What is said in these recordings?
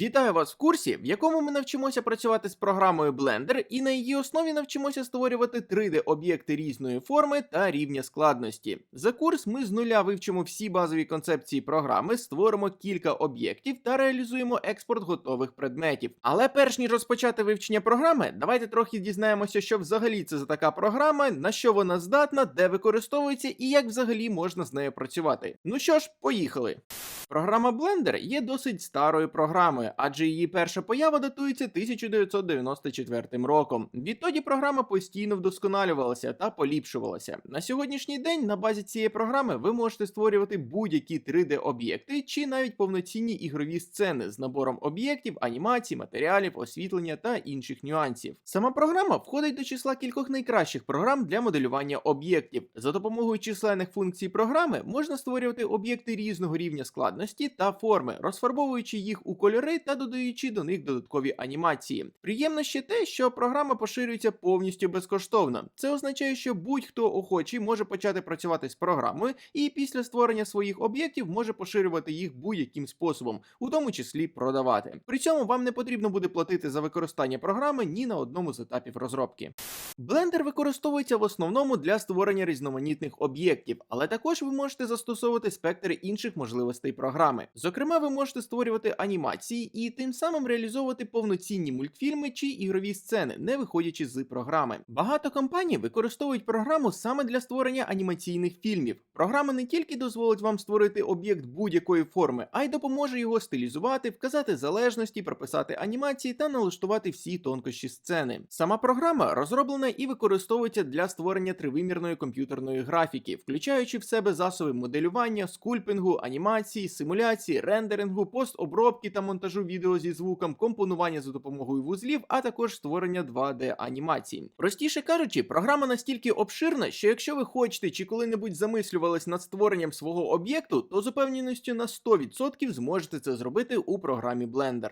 Вітаю вас в курсі, в якому ми навчимося працювати з програмою Blender і на її основі навчимося створювати 3D-об'єкти різної форми та рівня складності. За курс ми з нуля вивчимо всі базові концепції програми, створимо кілька об'єктів та реалізуємо експорт готових предметів. Але перш ніж розпочати вивчення програми, давайте трохи дізнаємося, що взагалі це за така програма, на що вона здатна, де використовується і як взагалі можна з нею працювати. Ну що ж, поїхали. Програма Blender є досить старою програмою, адже її перша поява датується 1994 роком. Відтоді програма постійно вдосконалювалася та поліпшувалася. На сьогоднішній день на базі цієї програми ви можете створювати будь-які 3D-об'єкти чи навіть повноцінні ігрові сцени з набором об'єктів, анімацій, матеріалів, освітлення та інших нюансів. Сама програма входить до числа кількох найкращих програм для моделювання об'єктів. За допомогою численних функцій програми можна створювати об'єкти різного рівня складності та форми, розфарбовуючи їх у кольори та додаючи до них додаткові анімації. Приємно ще те, що програма поширюється повністю безкоштовно. Це означає, що будь-хто охочий може почати працювати з програмою і після створення своїх об'єктів може поширювати їх будь-яким способом, у тому числі продавати. При цьому вам не потрібно буде платити за використання програми ні на одному з етапів розробки. Blender використовується в основному для створення різноманітних об'єктів, але також ви можете застосовувати спектр інших можливостей програми. Зокрема, ви можете створювати анімації і тим самим реалізовувати повноцінні мультфільми чи ігрові сцени, не виходячи з програми. Багато компаній використовують програму саме для створення анімаційних фільмів. Програма не тільки дозволить вам створити об'єкт будь-якої форми, а й допоможе його стилізувати, вказати залежності, прописати анімації та налаштувати всі тонкощі сцени. Сама програма розроблена і використовується для створення тривимірної комп'ютерної графіки, включаючи в себе засоби моделювання, скульпінгу, анімації, симуляції, рендерингу, постобробки та монтажу відео зі звуком, компонування за допомогою вузлів, а також створення 2D анімацій. Простіше кажучи, програма настільки обширна, що якщо ви хочете чи коли-небудь замислювались над створенням свого об'єкту, то з упевненістю на 100% зможете це зробити у програмі Blender.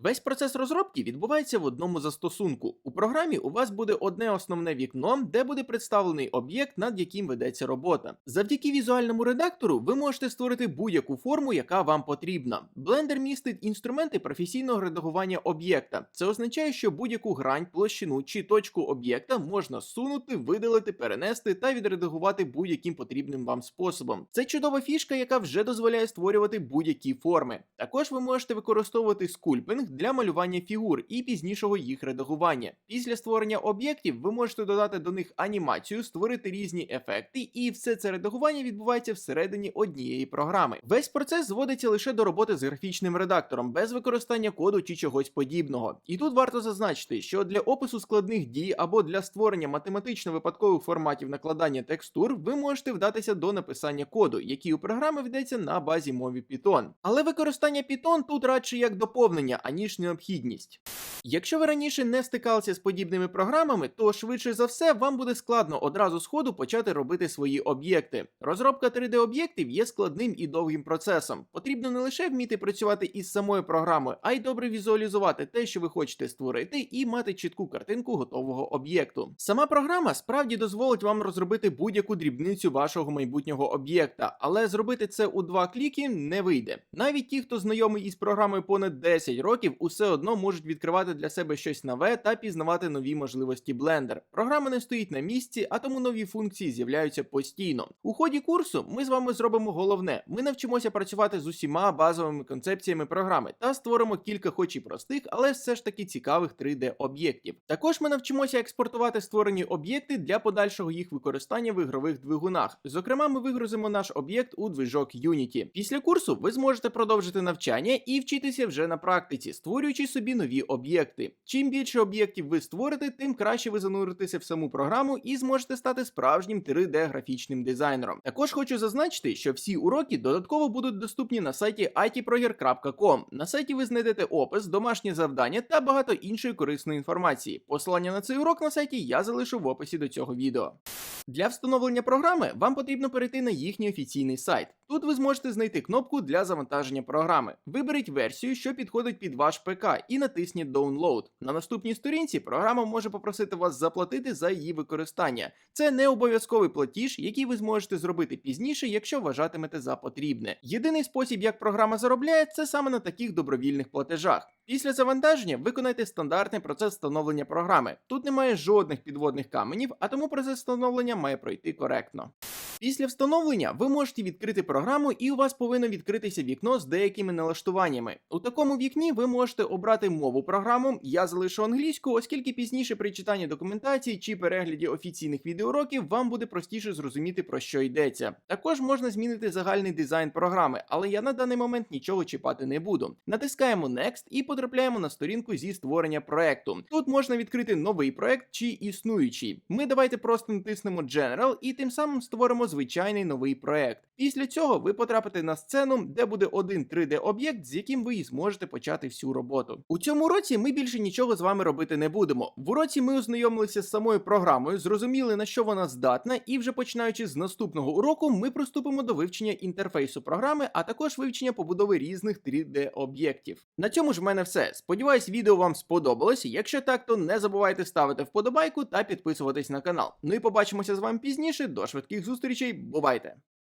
Весь процес розробки відбувається в одному застосунку. У програмі у вас буде одне основне вікно, де буде представлений об'єкт, над яким ведеться робота. Завдяки візуальному редактору ви можете створити будь-яку форму, яка вам потрібна. Blender містить інструменти професійного редагування об'єкта. Це означає, що будь-яку грань, площину чи точку об'єкта можна сунути, видалити, перенести та відредагувати будь-яким потрібним вам способом. Це чудова фішка, яка вже дозволяє створювати будь-які форми. Також ви можете використовувати скульпінг для малювання фігур і пізнішого їх редагування. Після створення об'єктів ви можете додати до них анімацію, створити різні ефекти, і все це редагування відбувається всередині однієї програми. Весь процес зводиться лише до роботи з графічним редактором, без використання коду чи чогось подібного. І тут варто зазначити, що для опису складних дій або для створення математично випадкових форматів накладання текстур ви можете вдатися до написання коду, який у програми ведеться на базі мови Python. Але використання Python тут радше як доповнення, аніж необхідність. Якщо ви раніше не стикалися з подібними програмами, то швидше за все вам буде складно одразу з ходу почати робити свої об'єкти. Розробка 3D-об'єктів є складним і довгим процесом. Потрібно не лише вміти працювати із самою програмою, а й добре візуалізувати те, що ви хочете створити, і мати чітку картинку готового об'єкту. Сама програма справді дозволить вам розробити будь-яку дрібницю вашого майбутнього об'єкта, але зробити це у два кліки не вийде. Навіть ті, хто знайомий із програмою понад 10 років, усе одно можуть відкривати для себе щось нове та пізнавати нові можливості Blender. Програма не стоїть на місці, а тому нові функції з'являються постійно. У ході курсу ми з вами зробимо головне: ми навчимося працювати з усіма базовими концепціями програми та створимо кілька, хоч і простих, але все ж таки цікавих 3D-об'єктів. Також ми навчимося експортувати створені об'єкти для подальшого їх використання в ігрових двигунах. Зокрема, ми вигрузимо наш об'єкт у движок Unity. Після курсу ви зможете продовжити навчання і вчитися вже на практиці, створюючи собі нові об'єкти. Чим більше об'єктів ви створите, тим краще ви зануритеся в саму програму і зможете стати справжнім 3D-графічним дизайнером. Також хочу зазначити, що всі уроки додатково будуть доступні на сайті itproger.com. На сайті ви знайдете опис, домашнє завдання та багато іншої корисної інформації. Посилання на цей урок на сайті я залишу в описі до цього відео. Для встановлення програми вам потрібно перейти на їхній офіційний сайт. Тут ви зможете знайти кнопку для завантаження програми. Виберіть версію, що підходить під ваш ПК, і натисніть Download. На наступній сторінці програма може попросити вас заплатити за її використання. Це не обов'язковий платіж, який ви зможете зробити пізніше, якщо вважатимете за потрібне. Єдиний спосіб, як програма заробляє, це саме на таких добровільних платежах. Після завантаження виконайте стандартний процес встановлення програми. Тут немає жодних підводних каменів, а тому процес встановлення має пройти коректно. Після встановлення ви можете відкрити програму, і у вас повинно відкритися вікно з деякими налаштуваннями. У такому вікні ви можете обрати мову програму. Я залишу англійську, оскільки пізніше при читанні документації чи перегляді офіційних відеоуроків вам буде простіше зрозуміти про що йдеться. Також можна змінити загальний дизайн програми, але я на даний момент нічого чіпати не буду. Натискаємо Next і потрапляємо на сторінку зі створення проекту. Тут можна відкрити новий проект чи існуючий. Ми давайте просто натиснемо General і тим самим створимо звичайний новий проект. Після цього ви потрапите на сцену, де буде один 3D-об'єкт, з яким ви і зможете почати всю роботу. У цьому році ми більше нічого з вами робити не будемо. В уроці ми ознайомилися з самою програмою, зрозуміли на що вона здатна, і вже починаючи з наступного уроку, ми приступимо до вивчення інтерфейсу програми, а також вивчення побудови різних 3D-об'єктів. На цьому ж в мене все. Сподіваюсь, відео вам сподобалось. Якщо так, то не забувайте ставити вподобайку та підписуватись на канал. Ну і побачимося з вами пізніше. До швидких зустрічей. Бувайте!